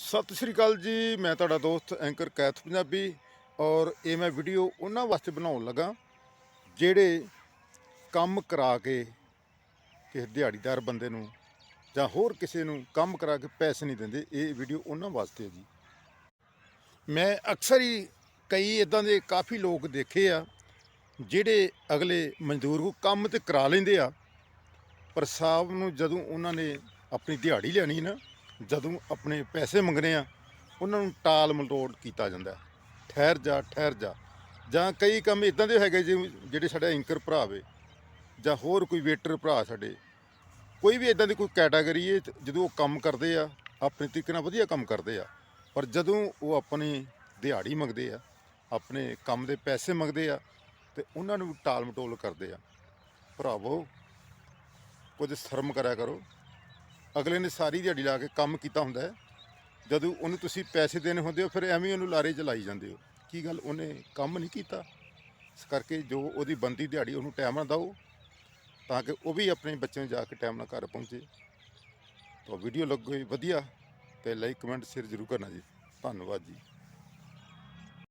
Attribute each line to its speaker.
Speaker 1: ਸਤਿ ਸ਼੍ਰੀ ਅਕਾਲ ਜੀ, ਮੈਂ ਤੁਹਾਡਾ ਦੋਸਤ ਐਂਕਰ ਕੈਥ ਪੰਜਾਬੀ ਔਰ ਇਹ ਮੈਂ ਵੀਡੀਓ ਉਹਨਾਂ ਵਾਸਤੇ ਬਣਾਉਣ ਲੱਗਾ, ਜਿਹੜੇ ਕੰਮ ਕਰਾ ਕੇ ਕਿਸੇ ਦਿਹਾੜੀਦਾਰ ਬੰਦੇ ਨੂੰ ਜਾਂ ਹੋਰ ਕਿਸੇ ਨੂੰ ਕੰਮ ਕਰਾ ਕੇ ਪੈਸੇ ਨਹੀਂ ਦਿੰਦੇ, ਇਹ ਵੀਡੀਓ ਉਹਨਾਂ ਵਾਸਤੇ ਹੈ ਜੀ। ਮੈਂ ਅਕਸਰ ਹੀ ਕਈ ਇਦਾਂ ਦੇ ਕਾਫੀ ਲੋਕ ਦੇਖੇ ਆ, ਜਿਹੜੇ ਅਗਲੇ ਮਜ਼ਦੂਰ ਨੂੰ ਕੰਮ ਤੇ ਕਰਾ ਲੈਂਦੇ ਆ, ਪਰ ਸਾਹਿਬ ਨੂੰ ਜਦੋਂ ਉਹਨਾਂ ਨੇ ਆਪਣੀ ਦਿਹਾੜੀ ਲੈਣੀ ਨਾ ਜਦੋਂ ਆਪਣੇ ਪੈਸੇ ਮੰਗਣੇ ਆ, ਉਹਨਾਂ ਨੂੰ ਟਾਲ ਮਲੋਟ ਕੀਤਾ ਜਾਂਦਾ ਠਹਿਰ ਜਾ ਠਹਿਰ ਜਾ। ਜਾਂ ਕਈ ਕੰਮ ਇਦਾਂ ਦੇ ਹੈਗੇ ਜੀ ਜਿਹੜੇ ਸਾਡੇ ਐਂਕਰ ਭਰਾ ਵੇ, ਜਾਂ ਹੋਰ ਕੋਈ ਵੇਟਰ ਭਰਾ ਸਾਡੇ। ਕੋਈ ਵੀ ਇਦਾਂ ਦੀ ਕੋਈ ਕੈਟਾਗਰੀ ਹੈ ਜਦੋਂ ਉਹ ਕੰਮ ਕਰਦੇ ਆ, ਆਪਣੇ ਤਰੀਕੇ ਨਾਲ ਵਧੀਆ ਕੰਮ ਕਰਦੇ ਆ, ਪਰ ਜਦੋਂ ਉਹ ਆਪਣੀ ਦਿਹਾੜੀ ਮੰਗਦੇ ਆ, ਆਪਣੇ ਕੰਮ ਦੇ ਪੈਸੇ ਮੰਗਦੇ ਆ, ਤੇ ਉਹਨਾਂ ਨੂੰ ਟਾਲ ਮਟੋਲ ਕਰਦੇ ਆ। ਭਰਾਵੋ, ਕੁਝ ਸ਼ਰਮ ਕਰਿਆ ਕਰੋ। ਅਗਲੇ ਨੇ ਸਾਰੀ ਦਿਹਾੜੀ ਲਾ ਕੇ ਕੰਮ ਕੀਤਾ ਹੁੰਦਾ ਹੈ। ਜਦੋਂ ਉਹਨੂੰ ਤੁਸੀਂ ਪੈਸੇ ਦੇਣੇ ਹੁੰਦੇ ਹੋ, ਫਿਰ ਐਵੇਂ ਉਹਨੂੰ ਲਾਰੇ 'ਚ ਲਾਈ ਜਾਂਦੇ ਹੋ। ਕੀ ਗੱਲ? ਉਹਨੇ ਕੰਮ ਨਹੀਂ ਕੀਤਾ। ਇਸ ਕਰਕੇ ਜੋ ਉਹਦੀ ਬੰਦੀ ਦਿਹਾੜੀ, ਉਹਨੂੰ ਟਾਈਮ ਨਾਲ ਦਿਓ, ਤਾਂ ਕਿ ਉਹ ਵੀ ਆਪਣੇ ਬੱਚਿਆਂ ਨੂੰ ਜਾ ਕੇ ਟਾਈਮ ਨਾਲ ਘਰ ਪਹੁੰਚੇ। ਤਾਂ ਵੀਡੀਓ ਲੱਗੀ ਵਧੀਆ, ਤੇ ਲਾਈਕ, ਕਮੈਂਟ ਸ਼ੇਅਰ ਜ਼ਰੂਰ ਕਰਨਾ ਜੀ। ਧੰਨਵਾਦ ਜੀ।